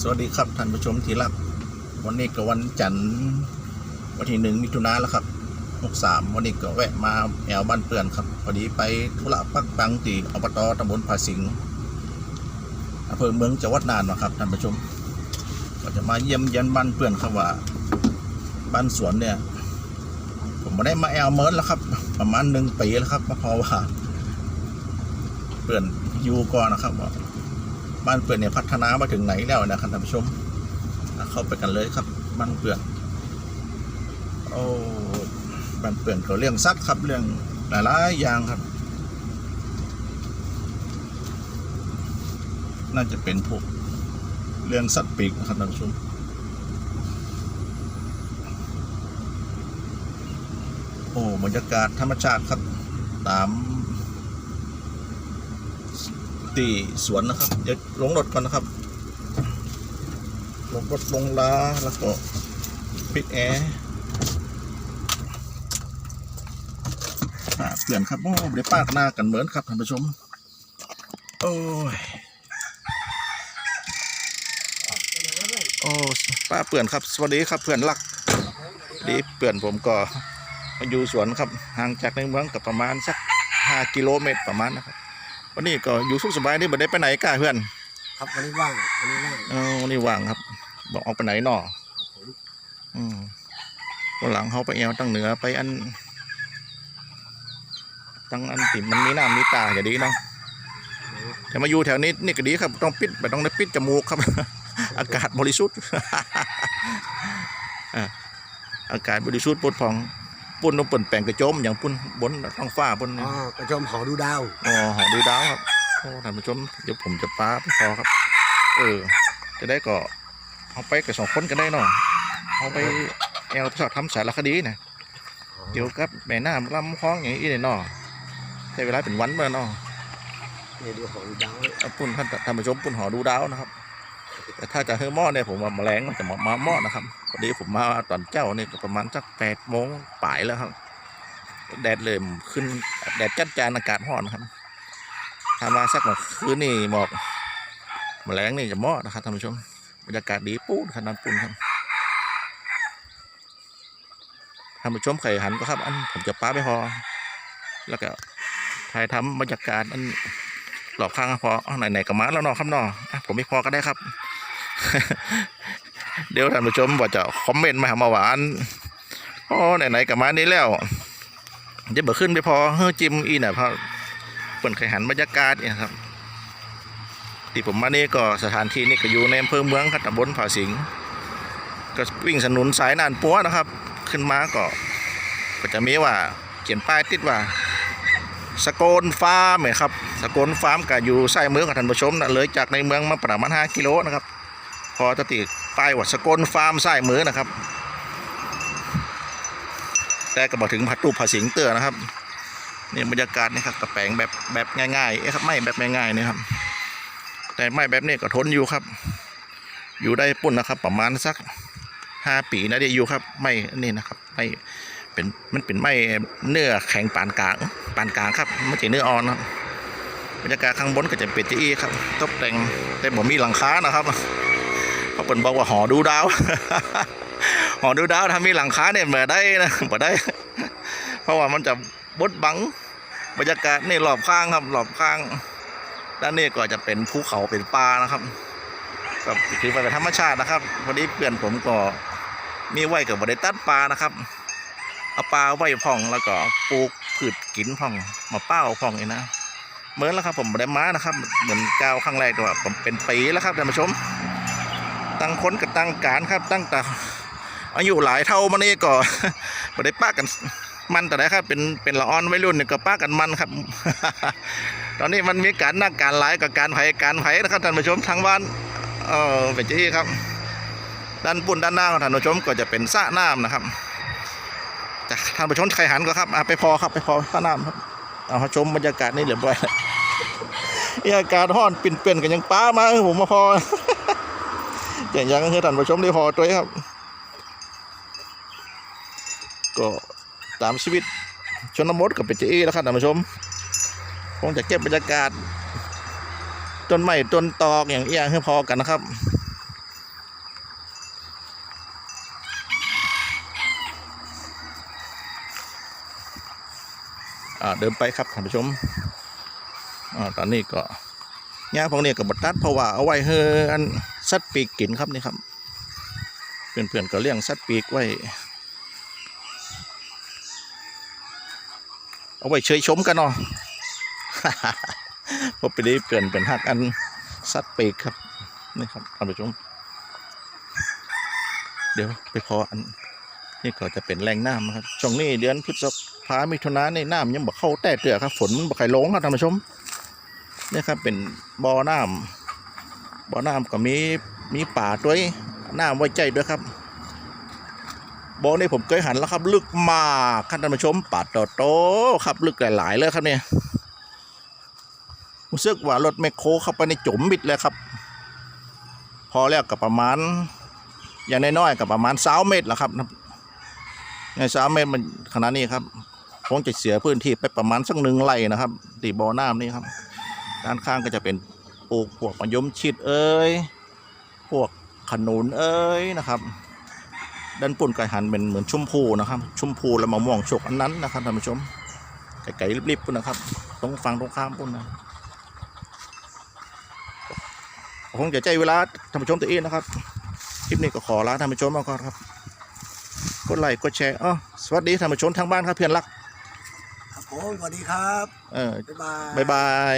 สวัสดีครับท่านผู้ชมที่รัก วันนี้ก็วันจันทร์วันที่หนึ่งมิถุนาแล้วครับ63วันนี้ก็แวะมาแอวบ้านเปื่อนครับพอดีไปธุระปักปังตีอบตตำบลภาสิงห์อำเภอเมืองจังหวัดน่านนะครับท่านผู้ชม ก็จะมาเยี่ยมเยียนบ้านเปื่อนครับว่าบ้านสวนเนี่ย ผมไม่ได้มาแอลเมิร์แล้วครับ ประมาณหนึ่งปีแล้วครับมาพอว่าเปื่อนอยู่ก่อนนะครับว่า บ้านเปื่อนเนี่ยพัฒนามาถึงไหนแล้วนะครับท่านผู้ชม เข้าไปกันเลยครับบ้านเปื่อนโอ้บ้านเปื่อนก็เรื่องซักครับเรื่องหลายๆอย่างครับ น่าจะเป็นพวกเรื่องสัตว์ปีกนะครับท่านผู้ชมโอ้บรรยากาศธรรมชาติครับตาม ตีสวนนะครับ เดี๋ยวลงรถก่อนนะครับ ลงรถลงลาแล้วก็ปิดแอร์อ่าเปลี่ยนครับโอ้เดี๋ยวปากหน้ากันเหมือนครับท่านผู้ชม โอ้ยโอ้ป้าเปื่อนครับ สวัสดีครับเพื่อนรักดีเปื่อนผมก็มาอยู่สวนครับห่างจากในเมืองกับประมาณสักห้ากิโลเมตรประมาณนะครับ วันนี้ก็อยู่สุขสบายนี่บ่ได้ไปไหนก้าเพื่อนครับวันนี้ว่างวันนี้ว่างเออวันนี้ว่างครับบอกออกไปไหนหนออืมวันหลังเขาไปเอวตั้งเหนือไปอันตั้งอันติมันมีน้ำมีตาอย่าดีเนาะแต่มาอยู่แถวนี้นี่ก็ดีครับ ต้องปิดไม่ต้องได้ปิดจมูกครับ อากาศบริสุทธิ์อะอากาศบริสุทธิ์ปลดผ่อง ปุ่นต้องเปิ่นแปลงกระโจมอย่างปุ่นบนท้องฟ้าบนอ๋อกระชมหอดูดาวอ๋อหอดูดาวครับโอ้ท่านผู้ชมเดี๋ยวผมจะป้าไปพอครับ เออ จะได้ก็เอาไปกับสองคนกันได้เนาะเอาไปแอลชอบทำสารคดีนะเกี่ยวกับแม่น้ำลำคลองอย่างนี้เนี่ยเนาะใช้เวลาเป็นวันเมื่อเนาะเนี่ยดูหอดูดาวเอาปุ่นท่านท่านผู้ชมปุ่นหอดูดาวนะครับ แต่ถ้าจะเฮอหม้อเนี่ยผมว่าแมลงมันจะมามาหม้อนะครับพอดีผมมาตอนเจ้านี่ประมาณสักแปดโมงป่ายแล้วครับ แดดเริ่มขึ้นแดดจัดจานอากาศร้อนครับถ้ามาสักเมื่อคืนนี่หมอกแมลงนี่จะหมาะนะครับท่านผู้ชมบรรยากาศดีปูนขนาดปูนครับท่านผู้ชมเคยหันก็ครับ อันผมจะป้าไปพอแล้วก็ถ่ายทำบรรยากาศอันหลอบข้างพออ้าวไหนๆก็มาแล้วนาะครับนอผมไม่พอก็ได้ครับ เดี๋ยวท่านผู้ชมว่าจะคอมเมนต์มาหามาหวาอันอ๋อไหนๆก็มานี้แล้วเดี๋ยวเบิขึ้นไปพอเฮ้อจิมอีน่ะเพราะเปิดไข่หันบรรยากาศเนี่ยครับที่ผมมานี่ก็สถานที่นี่ก็อยู่ในอำเภอเมืองครัตบลผาสิงก็วิ่งสนุนสายนานปัวนะครับ ขึ้นมาก็ก็จะมีว่าเขียนป้ายติดว่าสโกนฟาร์มเนี่ยครับสโกนฟาร์มก็อยู่ใต้เมืองกับท่านผู้ชมนะเลยจากในเมืองมาประมาณ5กิโลนะครับ พอจะติดป้ายว่าสกนฟาร์มใต้มือนะครับ แต่ก็บอกถึงพัดตูผาสิงเตือนะครับนี่บรรยากาศนี่ครับกระแปงแบบแบบง่ายๆเอ๊ะครับไม่แบบง่ายๆนี่ครับ แต่ไม่แบบนี้ก็ทนอยู่ครับ อยู่ได้ปุ่นนะครับ ประมาณสักห้าปีนะเดี๋ยวอยู่ครับ ไม่นี่นะครับไม่เป็นมันเป็นไม่เนื้อแข็งปานกลางปานกลางครับไม่ใช่เนื้ออ่อนครับบรรยากาศข้างบนก็จะเป็นจีอีครับ ตกแต่งแต่ผมมีหลังคานะครับ เขาเปิดบอกว่าหอดูดาว หอดูดาวถ้ามีหลังคาเนี่ยมาได้นะมาได้ เพราะว่ามันจะบดบังบรรยากาศนี่รอบข้างครับรอบข้าง ด้านนี้ก็จะเป็นภูเขาเป็นป่านะครับก็ถือว่าเป็นธรรมชาตินะครับวันนี้เพื่อนผมก็มีไว้กับบริตัดปลานะครับเอาปลาไว้พ่องแล้วก็ปลูกพืชกินพ่องมาเป้าพ่องนี่นะเหมือนแล้วครับผมบริมานะครับ เหมือนก้าวครั้งแรกแต่ว่าผมเป็นปีแล้วครับท่านผู้ชม ตั้งค้นกับตั้งการครับ ตั้งแต่อายุหลายเท่ามานี่ก็บ่ได้ป้ากันมันแต่ไหนครับ เป็นเป็นละอ่อนวัยรุ่นเนี่ยก็ป้ากันมันครับ ตอนนี้มันมีการนักการหลายกับการไผ่การไผ่นะครับท่านผู้ชมทางบ้านเออเป็นที่ครับ ด้านปุ่นด้านหน้าของท่านผู้ชมก็จะเป็นสระน้ำนะครับจากท่านผู้ชมใครหันก็ครับอไปพอครับไปพอสระน้ำครับเอาชมบรรยากาศนี่เรียบร้อยบรรยากาศห้อนเปลี่ยนกันยังป้ามาผมมาพอ อย่างยังก็คือท่านผู้ชมได้พอตัวครับ ก็ตามชีวิตชนมทกับเป็นเจ๊แล้วครับท่านผู้ชมคงจะเก็บบรรยากาศจนใหม่จนตอกอย่างเอียงให้พอกันนะครับเดินไปครับท่านผู้ชมอตอนนี้ก็ย่าพวกนี้กับตัดเพราะว่าเอาไว้เฮออัน สัตว์ปีกกินครับนี่ครับ เพื่อนๆก็เลี้ยงสัตว์ปีกไว้ เอาไว้เชยชมกันเนาะเพราะไปได้เปลี่ยนเป็นหักอันสัตว์ปีกครับนี่ครับท่านผู้ชมเดี๋ยวไปพออันนี่ก็จะเป็นแรงน้ำครับช่วงนี้เดือนพฤษภามิถุนาในน้ำยังบ่เข้าแต่เตือครับ ฝนมันบ่ใครลงครับท่านผู้ชมนี่ครับเป็นบ่อน้ำ บ่อน้ำก็มีมีป่าด้วยน้ำไว้ใจด้วยครับบ่อนี่ผมเคยหันแล้วครับ ลึกมากครับท่านผู้ชมป่าโตโตๆครับ ลึกหลายๆเลยครับเนี่ยรู้สึกว่ารถแมคโครเข้าไปในจุ่มบิดเลยครับ พอแล้วก็ประมาณ อย่างน้อยๆกับประมาณสาเมตรละครับในสามเมตรมันขนาดนี้ครับคงจะเสียพื้นที่ไปประมาณสักหนึ่งไร่นะครับตีบ่อน้ำนี่ครับ ด้านข้างก็จะเป็น ปลูกพวกมะยมชิดเอ้ยพวกขนุนเอ้ยนะครับ ด้านปุ่นไก่หันเป็นเหมือนชมพูนะครับ ชมพูและมะม่วงโชกอันนั้นนะครับท่านผู้ชมไก่ๆริบๆปุ่นนะครับ ตรงฝั่งตรงข้ามปุ่นนะคงจะใจเวลาท่านผู้ชมตัวเองนะครับคลิปนี้ก็ขอลาท่านผู้ชมมาก่อนครับกดไลค์กดแชร์อ๋อสวัสดีท่านผู้ชมทางบ้านครับเพื่อนรักครับผมสวัสดีครับ เออบ๊ายบายบ๊ายบาย